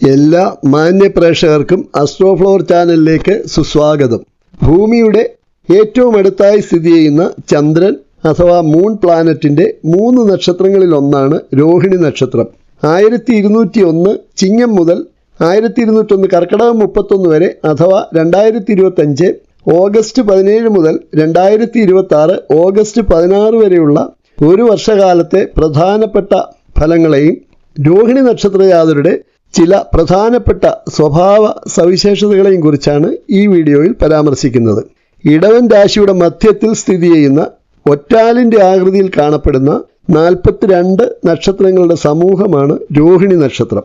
എല്ലാ മാന്യ പ്രേക്ഷകർക്കും അസ്ട്രോഫ്ലോർ ചാനലിലേക്ക് സുസ്വാഗതം. ഭൂമിയുടെ ഏറ്റവും അടുത്തായി സ്ഥിതി ചെയ്യുന്ന ചന്ദ്രൻ അഥവാ മൂൺ പ്ലാനറ്റിന്റെ മൂന്ന് നക്ഷത്രങ്ങളിൽ ഒന്നാണ് രോഹിണി നക്ഷത്രം. ആയിരത്തി ഇരുന്നൂറ്റി ഒന്ന് ചിങ്ങം മുതൽ ആയിരത്തി ഇരുന്നൂറ്റൊന്ന് കർക്കിടകം മുപ്പത്തൊന്ന് വരെ അഥവാ രണ്ടായിരത്തി ഇരുപത്തഞ്ച് ഓഗസ്റ്റ് പതിനേഴ് മുതൽ രണ്ടായിരത്തി ഇരുപത്തി ആറ് ഓഗസ്റ്റ് പതിനാറ് വരെയുള്ള ഒരു വർഷകാലത്തെ പ്രധാനപ്പെട്ട ഫലങ്ങളെയും രോഹിണി നക്ഷത്രജാതരുടെ ചില പ്രധാനപ്പെട്ട സ്വഭാവ സവിശേഷതകളെയും കുറിച്ചാണ് ഈ വീഡിയോയിൽ പരാമർശിക്കുന്നത്. ഇടവൻ രാശിയുടെ മധ്യത്തിൽ സ്ഥിതി ചെയ്യുന്ന ഒറ്റാലിന്റെ ആകൃതിയിൽ കാണപ്പെടുന്ന നാൽപ്പത്തിരണ്ട് നക്ഷത്രങ്ങളുടെ സമൂഹമാണ് രോഹിണി നക്ഷത്രം.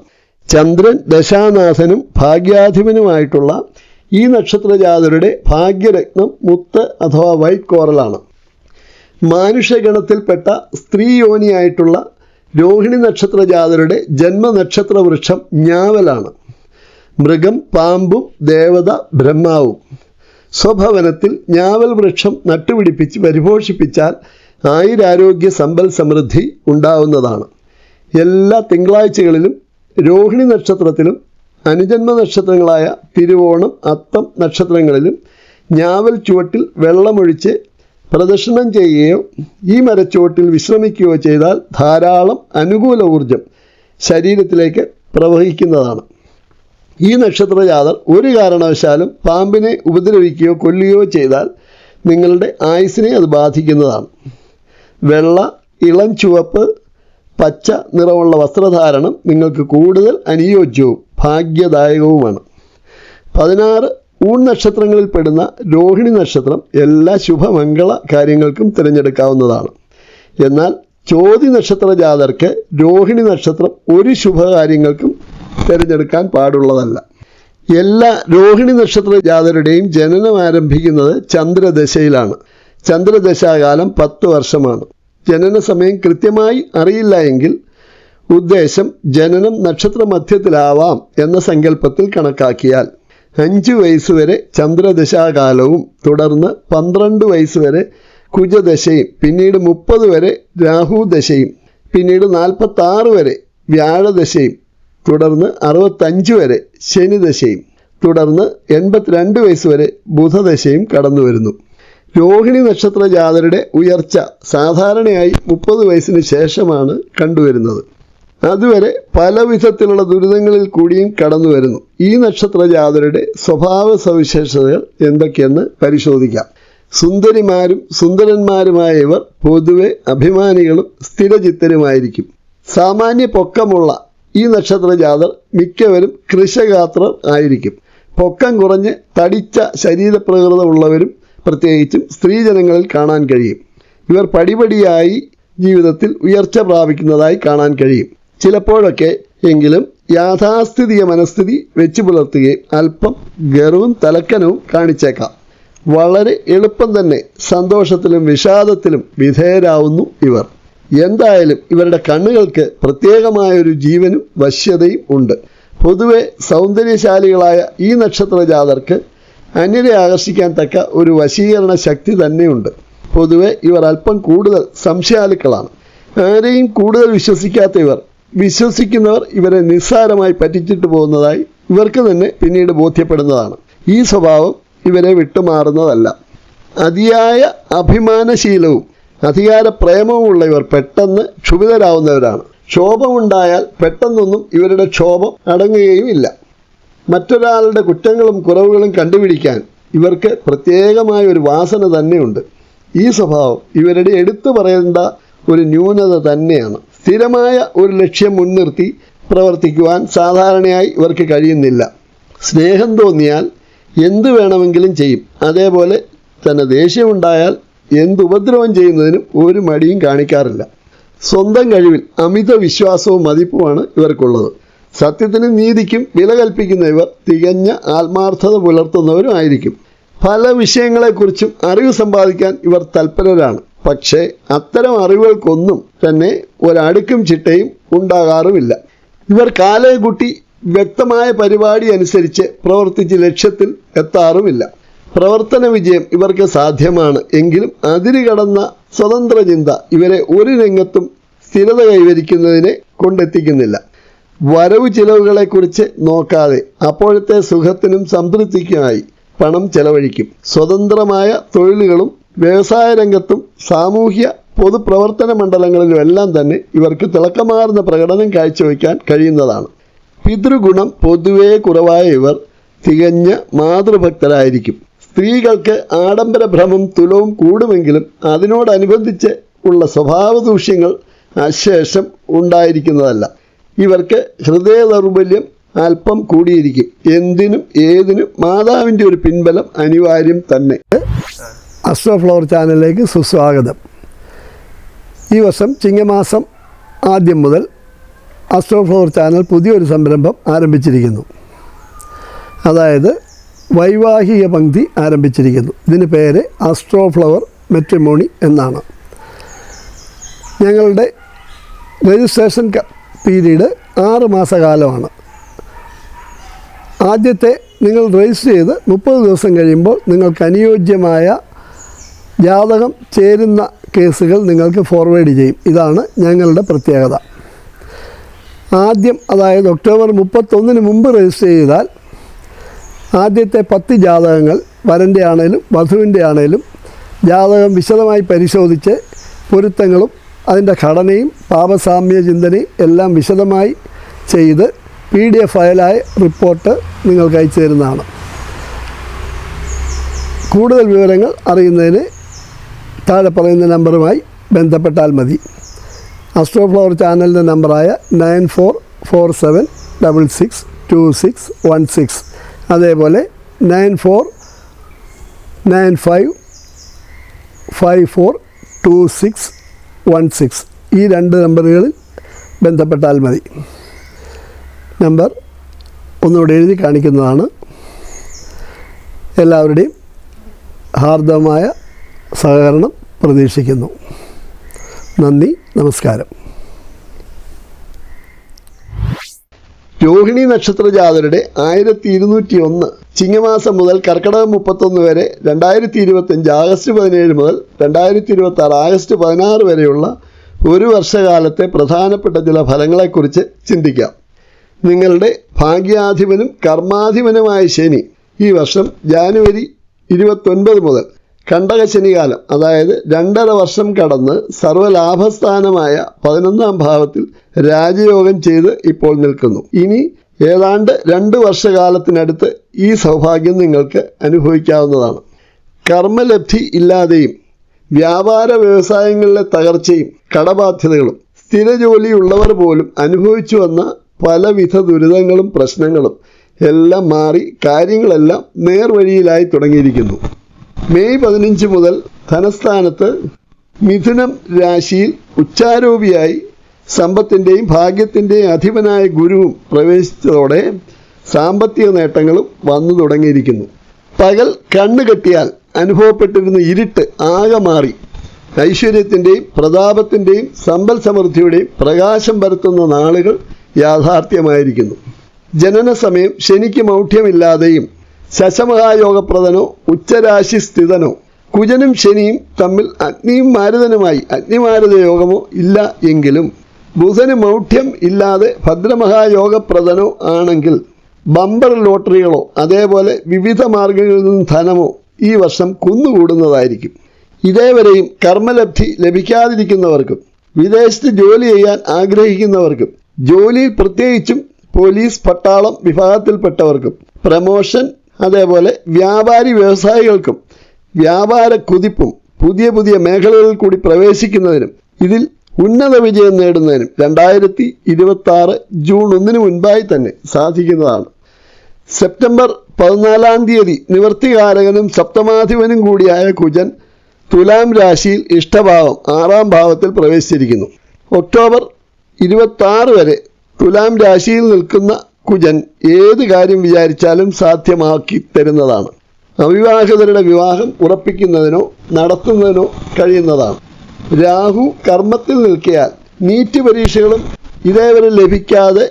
ചന്ദ്രൻ ദശാനാഥനും ഭാഗ്യാധിപനുമായിട്ടുള്ള ഈ നക്ഷത്രജാതരുടെ ഭാഗ്യരത്നം മുത്ത് അഥവാ വൈറ്റ് കോറലാണ്. മാനുഷ്യഗണത്തിൽപ്പെട്ട സ്ത്രീ യോനിയായിട്ടുള്ള രോഹിണി നക്ഷത്ര നക്ഷത്രജാതരുടെ ജന്മനക്ഷത്ര വൃക്ഷം ഞാവലാണ്. മൃഗം പാമ്പും ദേവത ബ്രഹ്മാവും. സ്വഭവനത്തിൽ ഞാവൽ വൃക്ഷം നട്ടുപിടിപ്പിച്ച് പരിപോഷിപ്പിച്ചാൽ ആയുരാരോഗ്യ സമ്പൽ സമൃദ്ധി ഉണ്ടാവുന്നതാണ്. എല്ലാ തിങ്കളാഴ്ചകളിലും രോഹിണി നക്ഷത്രത്തിലും അനുജന്മ നക്ഷത്രങ്ങളായ തിരുവോണം അത്തം നക്ഷത്രങ്ങളിലും ഞാവൽ ചുവട്ടിൽ വെള്ളമൊഴിച്ച് പ്രദക്ഷിണം ചെയ്യുകയോ ഈ മരച്ചുവട്ടിൽ വിശ്രമിക്കുകയോ ചെയ്താൽ ധാരാളം അനുകൂല ഊർജം ശരീരത്തിലേക്ക് പ്രവഹിക്കുന്നതാണ്. ഈ നക്ഷത്രജാതർ ഒരു കാരണവശാലും പാമ്പിനെ ഉപദ്രവിക്കുകയോ കൊല്ലുകയോ ചെയ്താൽ നിങ്ങളുടെ ആയുസിനെ അത് ബാധിക്കുന്നതാണ്. വെള്ള ഇളം ചുവപ്പ് പച്ച നിറമുള്ള വസ്ത്രധാരണം നിങ്ങൾക്ക് കൂടുതൽ അനുയോജ്യവും ഭാഗ്യദായകവുമാണ്. പതിനാറ് ഊൺ നക്ഷത്രങ്ങളിൽ പെടുന്ന രോഹിണി നക്ഷത്രം എല്ലാ ശുഭമംഗള കാര്യങ്ങൾക്കും തിരഞ്ഞെടുക്കാവുന്നതാണ്. എന്നാൽ ചോതി നക്ഷത്ര ജാതർക്ക് രോഹിണി നക്ഷത്രം ഒരു ശുഭകാര്യങ്ങൾക്കും തിരഞ്ഞെടുക്കാൻ പാടുള്ളതല്ല. എല്ലാ രോഹിണി നക്ഷത്ര ജാതരുടെയും ജനനം ആരംഭിക്കുന്നത് ചന്ദ്രദശയിലാണ്. ചന്ദ്രദശാകാലം പത്ത് വർഷമാണ്. ജനന സമയം കൃത്യമായി അറിയില്ല എങ്കിൽ ഉദ്ദേശം ജനനം നക്ഷത്ര മധ്യത്തിലാവാം എന്ന സങ്കല്പത്തിൽ കണക്കാക്കിയാൽ അഞ്ച് വയസ്സ് വരെ ചന്ദ്രദശാകാലവും തുടർന്ന് പന്ത്രണ്ട് വയസ്സ് വരെ കുജദശയും പിന്നീട് മുപ്പത് വരെ രാഹുദശയും പിന്നീട് നാൽപ്പത്തി ആറ് വരെ വ്യാഴദശയും തുടർന്ന് അറുപത്തഞ്ച് വരെ ശനിദശയും തുടർന്ന് എൺപത്തിരണ്ട് വയസ്സ് വരെ ബുധദശയും കടന്നു വരുന്നു രോഹിണി നക്ഷത്ര ജാതരുടെ ഉയർച്ച സാധാരണയായി മുപ്പത് വയസ്സിന് ശേഷമാണ് കണ്ടുവരുന്നത്. അതുവരെ പല വിധത്തിലുള്ള ദുരിതങ്ങളിൽ കൂടിയും കടന്നു വരുന്നു. ഈ നക്ഷത്ര ജാതരുടെ സ്വഭാവ സവിശേഷതകൾ എന്തൊക്കെയെന്ന് പരിശോധിക്കാം. സുന്ദരിമാരും സുന്ദരന്മാരുമായ ഇവർ പൊതുവെ അഭിമാനികളും സ്ഥിരചിത്തരുമായിരിക്കും. സാമാന്യ പൊക്കമുള്ള ഈ നക്ഷത്ര ജാതർ മിക്കവരും കൃഷഗാത്രർ ആയിരിക്കും. പൊക്കം കുറഞ്ഞ് തടിച്ച ശരീരപ്രകൃതമുള്ളവരും പ്രത്യേകിച്ചും സ്ത്രീജനങ്ങളിൽ കാണാൻ കഴിയും. ഇവർ പടിപടിയായി ജീവിതത്തിൽ ഉയർച്ച പ്രാപിക്കുന്നതായി കാണാൻ കഴിയും. ചിലപ്പോഴൊക്കെ എങ്കിലും യാഥാസ്ഥിതിക മനസ്ഥിതി വെച്ചു പുലർത്തുകയും അല്പം ഗർവും തലക്കനവും കാണിച്ചേക്കാം. വളരെ എളുപ്പം തന്നെ സന്തോഷത്തിലും വിഷാദത്തിലും വിധേയരാവുന്നു ഇവർ. എന്തായാലും ഇവരുടെ കണ്ണുകൾക്ക് പ്രത്യേകമായൊരു ജീവനും വശ്യതയും ഉണ്ട്. പൊതുവെ സൗന്ദര്യശാലികളായ ഈ നക്ഷത്ര ജാതർക്ക് അന്യരെ ആകർഷിക്കാൻ തക്ക ഒരു വശീകരണ ശക്തി തന്നെയുണ്ട്. പൊതുവെ ഇവർ അല്പം കൂടുതൽ സംശയാലുക്കളാണ്. ആരെയും കൂടുതൽ വിശ്വസിക്കാത്ത ഇവർ വിശ്വസിക്കുന്നവർ ഇവരെ നിസ്സാരമായി പറ്റിച്ചിട്ട് പോകുന്നതായി ഇവർക്ക് തന്നെ പിന്നീട് ബോധ്യപ്പെടുന്നതാണ്. ഈ സ്വഭാവം ഇവരെ വിട്ടുമാറുന്നതല്ല. അതിയായ അഭിമാനശീലവും അധികാര പ്രേമവുമുള്ള ഇവർ പെട്ടെന്ന് ക്ഷുഭിതരാവുന്നവരാണ്. ക്ഷോഭമുണ്ടായാൽ പെട്ടെന്നൊന്നും ഇവരുടെ ക്ഷോഭം അടങ്ങുകയും ഇല്ല മറ്റൊരാളുടെ കുറ്റങ്ങളും കുറവുകളും കണ്ടുപിടിക്കാൻ ഇവർക്ക് പ്രത്യേകമായ ഒരു വാസന തന്നെയുണ്ട്. ഈ സ്വഭാവം ഇവരുടെ എടുത്തു പറയേണ്ട ഒരു ന്യൂനത തന്നെയാണ്. സ്ഥിരമായ ഒരു ലക്ഷ്യം മുൻനിർത്തി പ്രവർത്തിക്കുവാൻ സാധാരണയായി ഇവർക്ക് കഴിയുന്നില്ല. സ്നേഹം തോന്നിയാൽ എന്തു വേണമെങ്കിലും ചെയ്യും. അതേപോലെ തന്നെ ദേഷ്യമുണ്ടായാൽ എന്ത് ഉപദ്രവം ചെയ്യുന്നതിനും ഒരു മടിയും കാണിക്കാറില്ല. സ്വന്തം കഴിവിൽ അമിത വിശ്വാസവും മതിപ്പുമാണ് ഇവർക്കുള്ളത്. സത്യത്തിനും നീതിക്കും വില കൽപ്പിക്കുന്ന ഇവർ തികഞ്ഞ ആത്മാർത്ഥത പുലർത്തുന്നവരും ആയിരിക്കും. പല വിഷയങ്ങളെക്കുറിച്ചും അറിവ് സമ്പാദിക്കാൻ ഇവർ തൽപരരാണ്. പക്ഷേ അത്തരം അറിവുകൾക്കൊന്നും തന്നെ ഒരടുക്കും ചിട്ടയും ഉണ്ടാകാറുമില്ല. ഇവർ കാലയകുട്ടി വ്യക്തമായ പരിപാടി അനുസരിച്ച് പ്രവർത്തിച്ച് ലക്ഷ്യത്തിൽ എത്താറുമില്ല. പ്രവർത്തന വിജയം ഇവർക്ക് സാധ്യമാണ്. എങ്കിലും അതിരുകടന്ന സ്വതന്ത്ര ചിന്ത ഇവരെ ഒരു രംഗത്തും സ്ഥിരത കൈവരിക്കുന്നതിനെ കൊണ്ടെത്തിക്കുന്നില്ല. വരവ് ചിലവുകളെക്കുറിച്ച് നോക്കാതെ അപ്പോഴത്തെ സുഖത്തിനും സംതൃപ്തിക്കുമായി പണം ചെലവഴിക്കും. സ്വതന്ത്രമായ തൊഴിലുകളും വ്യവസായ രംഗത്തും സാമൂഹ്യ പൊതുപ്രവർത്തന മണ്ഡലങ്ങളിലും എല്ലാം തന്നെ ഇവർക്ക് തിളക്കമാർന്ന പ്രകടനം കാഴ്ചവെക്കാൻ കഴിയുന്നതാണ്. പിതൃഗുണം പൊതുവേ കുറവായ ഇവർ തികഞ്ഞ മാതൃഭക്തരായിരിക്കും. സ്ത്രീകൾക്ക് ആഡംബര ഭ്രമം തുലവും കൂടുമെങ്കിലും അതിനോടനുബന്ധിച്ച് ഉള്ള സ്വഭാവ ദൂഷ്യങ്ങൾ അശേഷം ഉണ്ടായിരിക്കുന്നതല്ല. ഇവർക്ക് ഹൃദയ ദൗർബല്യം അല്പം കൂടിയിരിക്കും. എന്തിനും ഏതിനും മാതാവിന്റെ ഒരു പിൻബലം അനിവാര്യം തന്നെ. അസ്ട്രോ ഫ്ലവർ ചാനലിലേക്ക് സുസ്വാഗതം. ഈ വർഷം ചിങ്ങമാസം ആദ്യം മുതൽ അസ്ട്രോ ഫ്ലവർ ചാനൽ പുതിയൊരു സംരംഭം ആരംഭിച്ചിരിക്കുന്നു. അതായത് വൈവാഹിക പങ്ക്തി ആരംഭിച്ചിരിക്കുന്നു. ഇതിന് പേര് അസ്ട്രോ ഫ്ലവർ മെട്രിമോണി എന്നാണ്. ഞങ്ങളുടെ രജിസ്ട്രേഷൻ പീരീഡ് ആറ് മാസകാലമാണ്. ആദ്യത്തെ നിങ്ങൾ രജിസ്റ്റർ ചെയ്ത് മുപ്പത് ദിവസം കഴിയുമ്പോൾ നിങ്ങൾക്ക് അനുയോജ്യമായ ജാതകം ചേരുന്ന കേസുകൾ നിങ്ങൾക്ക് ഫോർവേഡ് ചെയ്യും. ഇതാണ് ഞങ്ങളുടെ പ്രത്യേകത. ആദ്യം അതായത് ഒക്ടോബർ മുപ്പത്തൊന്നിന് മുമ്പ് രജിസ്റ്റർ ചെയ്താൽ ആദ്യത്തെ പത്ത് ജാതകങ്ങൾ വരന്റെ ആണേലും വധുവിന്റെ ആണേലും ജാതകം വിശദമായി പരിശോധിച്ച് പൊരുത്തങ്ങളും അതിന്റെ ഘടനയും പാപസാമ്യ ചിന്തനയും എല്ലാം വിശദമായി ചെയ്ത് പി ഡി എഫ് ഫയലായ റിപ്പോർട്ട് നിങ്ങൾക്ക് അയച്ചു തരുന്നതാണ്. കൂടുതൽ വിവരങ്ങൾ അറിയുന്നതിന് താഴെ പറയുന്ന നമ്പറുമായി ബന്ധപ്പെട്ടാൽ മതി. അസ്ട്രോ ഫ്ലവർ ചാനലിന്റെ നമ്പറായ nine four four seven double six two six one six. അതേപോലെ nine four nine five five four two six one six. ഈ രണ്ട് നമ്പറുകളിൽ ബന്ധപ്പെട്ടാൽ മതി. നമ്പർ ഒന്നുകൂടെ എഴുതി കാണിക്കുന്നതാണ്. എല്ലാവരുടെയും ഹാർദവമായ സഹകരണം പ്രതീക്ഷിക്കുന്നു. നന്ദി നമസ്കാരം. രോഹിണി നക്ഷത്ര ജാതരുടെ ആയിരത്തി ഇരുന്നൂറ്റി ഒന്ന് ചിങ്ങമാസം മുതൽ കർക്കിടകം മുപ്പത്തൊന്ന് വരെ രണ്ടായിരത്തി ഇരുപത്തഞ്ച് ആഗസ്റ്റ് പതിനേഴ് മുതൽ രണ്ടായിരത്തി ഇരുപത്തി ആറ് ആഗസ്റ്റ് പതിനാറ് വരെയുള്ള ഒരു വർഷകാലത്തെ പ്രധാനപ്പെട്ട ചില ഫലങ്ങളെക്കുറിച്ച് ചിന്തിക്കാം. നിങ്ങളുടെ ഭാഗ്യാധിപനും കർമാധിപനുമായ ശനി ഈ വർഷം ജാനുവരി ഇരുപത്തൊൻപത് മുതൽ കണ്ടകശനികാലം അതായത് രണ്ടര വർഷം കടന്ന് സർവലാഭസ്ഥാനമായ പതിനൊന്നാം ഭാവത്തിൽ രാജയോഗം ചെയ്ത് ഇപ്പോൾ നിൽക്കുന്നു. ഇനി ഏതാണ്ട് രണ്ട് വർഷകാലത്തിനടുത്ത് ഈ സൗഭാഗ്യം നിങ്ങൾക്ക് അനുഭവിക്കാവുന്നതാണ്. കർമ്മലബ്ധി ഇല്ലാതെയും വ്യാപാര വ്യവസായങ്ങളിലെ തകർച്ചയും കടബാധ്യതകളും സ്ഥിര ജോലിയുള്ളവർ പോലും അനുഭവിച്ചു വന്ന പലവിധ ദുരിതങ്ങളും പ്രശ്നങ്ങളും എല്ലാം മാറി കാര്യങ്ങളെല്ലാം നേർവഴിയിലായി തുടങ്ങിയിരിക്കുന്നു. മെയ് പതിനഞ്ച് മുതൽ ധനസ്ഥാനത്ത് മിഥുനം രാശിയിൽ ഉച്ചാരോപിയായി സമ്പത്തിന്റെയും ഭാഗ്യത്തിന്റെയും അധിപനായ ഗുരുവും പ്രവേശിച്ചതോടെ സാമ്പത്തിക നേട്ടങ്ങളും വന്നു തുടങ്ങിയിരിക്കുന്നു. പകൽ കണ്ണു കെട്ടിയാൽ അനുഭവപ്പെട്ടിരുന്ന ഇരുട്ട് ആകെ മാറി. ഐശ്വര്യത്തിന്റെയും പ്രതാപത്തിന്റെയും സമ്പൽ സമൃദ്ധിയുടെയും പ്രകാശം പരത്തുന്ന നാളുകൾ യാഥാർത്ഥ്യമായിരിക്കുന്നു. ജനന സമയം ശനിക്ക് മൗഢ്യമില്ലാതെയും ശശമഹായോഗപ്രദനോ ഉച്ചരാശി സ്ഥിതനോ. കുജനും ശനിയും തമ്മിൽ അഗ്നിയും മാരുതനുമായി അഗ്നിമാരുത യോഗമോ ഇല്ല എങ്കിലും. ബുധന് മൗഢ്യം ഇല്ലാതെ ഭദ്രമഹായോഗപ്രദനോ ആണെങ്കിൽ ബമ്പർ ലോട്ടറികളോ അതേപോലെ വിവിധ മാർഗങ്ങളിൽ നിന്ന് ധനമോ ഈ വർഷം കുന്നുകൂടുന്നതായിരിക്കും. ഇതേവരെയും കർമ്മലബ്ധി ലഭിക്കാതിരിക്കുന്നവർക്കും വിദേശത്ത് ജോലി ചെയ്യാൻ ആഗ്രഹിക്കുന്നവർക്കും ജോലിയിൽ പ്രത്യേകിച്ചും പോലീസ് പട്ടാളം വിഭാഗത്തിൽപ്പെട്ടവർക്കും പ്രമോഷൻ അതേപോലെ വ്യാപാരി വ്യവസായികൾക്കും വ്യാപാര കുതിപ്പും പുതിയ പുതിയ മേഖലകളിൽ കൂടി പ്രവേശിക്കുന്നതിനും ഇതിൽ ഉന്നത വിജയം നേടുന്നതിനും രണ്ടായിരത്തി ഇരുപത്തി ആറ് ജൂൺ ഒന്നിന് മുൻപായി തന്നെ സാധിക്കുന്നതാണ്. സെപ്റ്റംബർ പതിനാലാം തീയതി നിവർത്തികാരകനും സപ്തമാധിപനും കൂടിയായ കുജൻ തുലാം രാശിയിൽ ഇഷ്ടഭാവം ആറാം ഭാവത്തിൽ പ്രവേശിച്ചിരിക്കുന്നു. ഒക്ടോബർ ഇരുപത്തി വരെ തുലാം രാശിയിൽ നിൽക്കുന്ന കുജൻ ഏത് കാര്യം വിചാരിച്ചാലും സാധ്യമാക്കി തരുന്നതാണ്. അവിവാഹിതരുടെ വിവാഹം ഉറപ്പിക്കുന്നതിനോ നടത്തുന്നതിനോ കഴിയുന്നതാണ്. രാഹു കർമ്മത്തിൽ നിൽക്കിയാൽ നീറ്റ് പരീക്ഷകളും ഇതേവരെ ലഭിക്കാതെ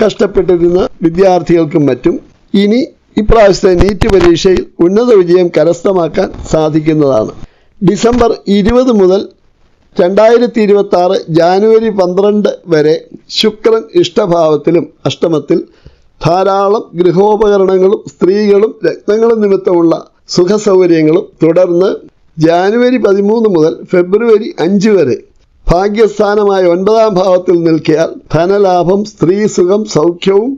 കഷ്ടപ്പെട്ടിരുന്ന വിദ്യാർത്ഥികൾക്കും മറ്റും ഇനി ഇപ്രാവശ്യത്തെ നീറ്റ് പരീക്ഷയിൽ ഉന്നത വിജയം കരസ്ഥമാക്കാൻ സാധിക്കുന്നതാണ്. ഡിസംബർ ഇരുപത് മുതൽ രണ്ടായിരത്തി ഇരുപത്തി ആറ് ജാനുവരി പന്ത്രണ്ട് വരെ ശുക്രൻ ഇഷ്ടഭാവത്തിലും അഷ്ടമത്തിൽ ധാരാളം ഗൃഹോപകരണങ്ങളും സ്ത്രീകളും രത്നങ്ങളും നിമിത്തമുള്ള സുഖസൗകര്യങ്ങളും തുടർന്ന് ജാനുവരി പതിമൂന്ന് മുതൽ ഫെബ്രുവരി അഞ്ച് വരെ ഭാഗ്യസ്ഥാനമായ ഒൻപതാം ഭാവത്തിൽ നിൽക്കിയാൽ ധനലാഭം സ്ത്രീ സുഖം സൗഖ്യവും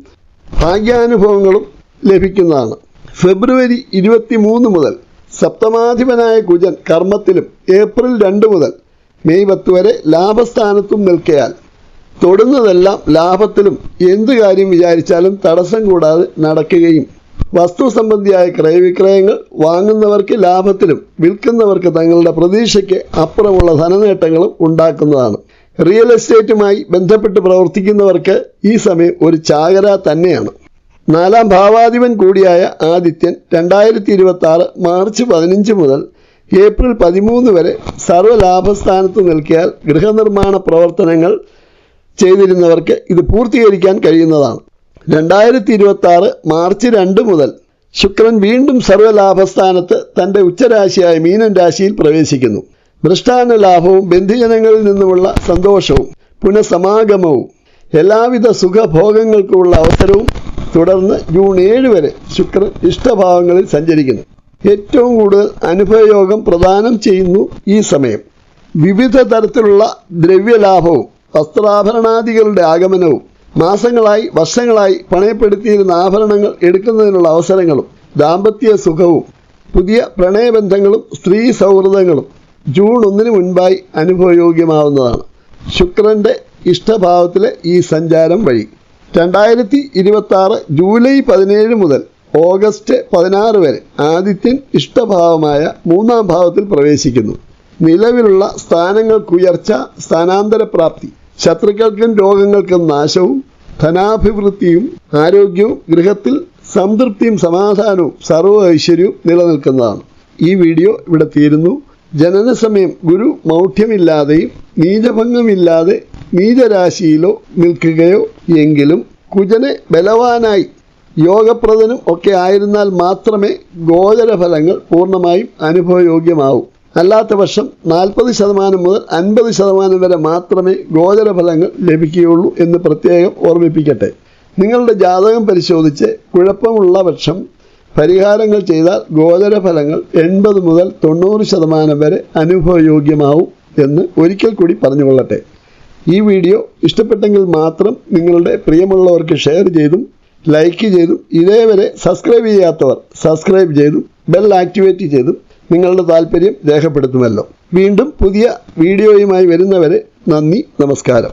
ഭാഗ്യാനുഭവങ്ങളും ലഭിക്കുന്നതാണ്. ഫെബ്രുവരി ഇരുപത്തി മൂന്ന് മുതൽ സപ്തമാധിപനായ കുജൻ കർമ്മത്തിലും ഏപ്രിൽ രണ്ട് മുതൽ മെയ് പത്ത് വരെ ലാഭസ്ഥാനത്തും നിൽക്കയാൽ തൊടുന്നതെല്ലാം ലാഭത്തിലും എന്തു കാര്യം വിചാരിച്ചാലും തടസ്സം കൂടാതെ നടക്കുകയും വസ്തു സംബന്ധിയായ ക്രയവിക്രയങ്ങൾ വാങ്ങുന്നവർക്ക് ലാഭത്തിലും വിൽക്കുന്നവർക്ക് തങ്ങളുടെ പ്രതീക്ഷയ്ക്ക് അപ്പുറമുള്ള ധനനേട്ടങ്ങളും ഉണ്ടാക്കുന്നതാണ്. റിയൽ എസ്റ്റേറ്റുമായി ബന്ധപ്പെട്ട് പ്രവർത്തിക്കുന്നവർക്ക് ഈ സമയം ഒരു ചാകര തന്നെയാണ്. നാലാം ഭാവാധിപൻ കൂടിയായ ആദിത്യൻ രണ്ടായിരത്തി ഇരുപത്തി ആറ് മാർച്ച് പതിനഞ്ച് മുതൽ ഏപ്രിൽ പതിമൂന്ന് വരെ സർവലാഭസ്ഥാനത്ത് നിൽക്കിയാൽ ഗൃഹനിർമ്മാണ പ്രവർത്തനങ്ങൾ ചെയ്തിരുന്നവർക്ക് ഇത് പൂർത്തീകരിക്കാൻ കഴിയുന്നതാണ്. രണ്ടായിരത്തി ഇരുപത്തി ആറ് മാർച്ച് രണ്ട് മുതൽ ശുക്രൻ വീണ്ടും സർവലാഭസ്ഥാനത്ത് തന്റെ ഉച്ചരാശിയായ മീനൻ രാശിയിൽ പ്രവേശിക്കുന്നു. ദൃഷ്ടാന ലാഭവും ബന്ധുജനങ്ങളിൽ നിന്നുമുള്ള സന്തോഷവും പുനഃസമാഗമവും എല്ലാവിധ സുഖഭോഗങ്ങൾക്കുമുള്ള അവസരവും തുടർന്ന് ജൂൺ ഏഴ് വരെ ശുക്രൻ ഇഷ്ടഭാവങ്ങളിൽ സഞ്ചരിക്കുന്നു. ഏറ്റവും കൂടുതൽ അനുഭവയോഗം പ്രദാനം ചെയ്യുന്നു ഈ സമയം. വിവിധ തരത്തിലുള്ള ദ്രവ്യലാഭവും വസ്ത്രാഭരണാദികളുടെ ആഗമനവും മാസങ്ങളായി വർഷങ്ങളായി പണയപ്പെടുത്തിയിരുന്ന ആഭരണങ്ങൾ എടുക്കുന്നതിനുള്ള അവസരങ്ങളും ദാമ്പത്യ സുഖവും പുതിയ പ്രണയബന്ധങ്ങളും സ്ത്രീ സൗഹൃദങ്ങളും ജൂൺ ഒന്നിന് മുൻപായി അനുഭവയോഗ്യമാവുന്നതാണ്. ശുക്രന്റെ ഇഷ്ടഭാവത്തിലെ ഈ സഞ്ചാരം വഴി. രണ്ടായിരത്തി ഇരുപത്തി ആറ് ജൂലൈ പതിനേഴ് മുതൽ ഓഗസ്റ്റ് പതിനാറ് വരെ ആദിത്യൻ ഇഷ്ടഭാവമായ മൂന്നാം ഭാവത്തിൽ പ്രവേശിക്കുന്നു. നിലവിലുള്ള സ്ഥാനങ്ങൾക്കുയർച്ച സ്ഥാനാന്തരപ്രാപ്തി ശത്രുക്കൾക്കും രോഗങ്ങൾക്കും നാശവും ധനാഭിവൃദ്ധിയും ആരോഗ്യവും ഗൃഹത്തിൽ സംതൃപ്തിയും സമാധാനവും സർവ ഐശ്വര്യവും നിലനിൽക്കുന്നതാണ്. ഈ വീഡിയോ ഇവിടെ തീരുന്നു. ജനന സമയം ഗുരു മൗഢ്യമില്ലാതെയും നീചഭംഗമില്ലാതെ നീചരാശിയിലോ നിൽക്കുകയോ എങ്കിലും കുജനെ ബലവാനായി യോഗപ്രദനും ഒക്കെ ആയിരുന്നാൽ മാത്രമേ ഗോചര ഫലങ്ങൾ പൂർണമായും അനുഭവയോഗ്യമാവൂ. അല്ലാത്ത പക്ഷം നാൽപ്പത് ശതമാനം മുതൽ അൻപത് ശതമാനം വരെ മാത്രമേ ഗോചര ഫലങ്ങൾ ലഭിക്കുകയുള്ളൂ എന്ന് പ്രത്യേകം ഓർമ്മിപ്പിക്കട്ടെ. നിങ്ങളുടെ ജാതകം പരിശോധിച്ച് കുഴപ്പമുള്ള പക്ഷം പരിഹാരങ്ങൾ ചെയ്താൽ ഗോചര ഫലങ്ങൾ എൺപത് മുതൽ തൊണ്ണൂറ് ശതമാനം വരെ അനുഭവയോഗ്യമാവും എന്ന് ഒരിക്കൽ കൂടി പറഞ്ഞുകൊള്ളട്ടെ. ഈ വീഡിയോ ഇഷ്ടപ്പെട്ടെങ്കിൽ മാത്രം നിങ്ങളുടെ പ്രിയമുള്ളവർക്ക് ഷെയർ ചെയ്തും ലൈക്ക് ചെയ്തും. ഇതേവരെ സബ്സ്ക്രൈബ് ചെയ്യാത്തവർ സബ്സ്ക്രൈബ് ചെയ്തും. ബെൽ ആക്ടിവേറ്റ് ചെയ്തും. നിങ്ങളുടെ താല്പര്യം രേഖപ്പെടുത്തുമല്ലോ. വീണ്ടും പുതിയ വീഡിയോയുമായി വരുന്നവരെ നന്ദി നമസ്കാരം.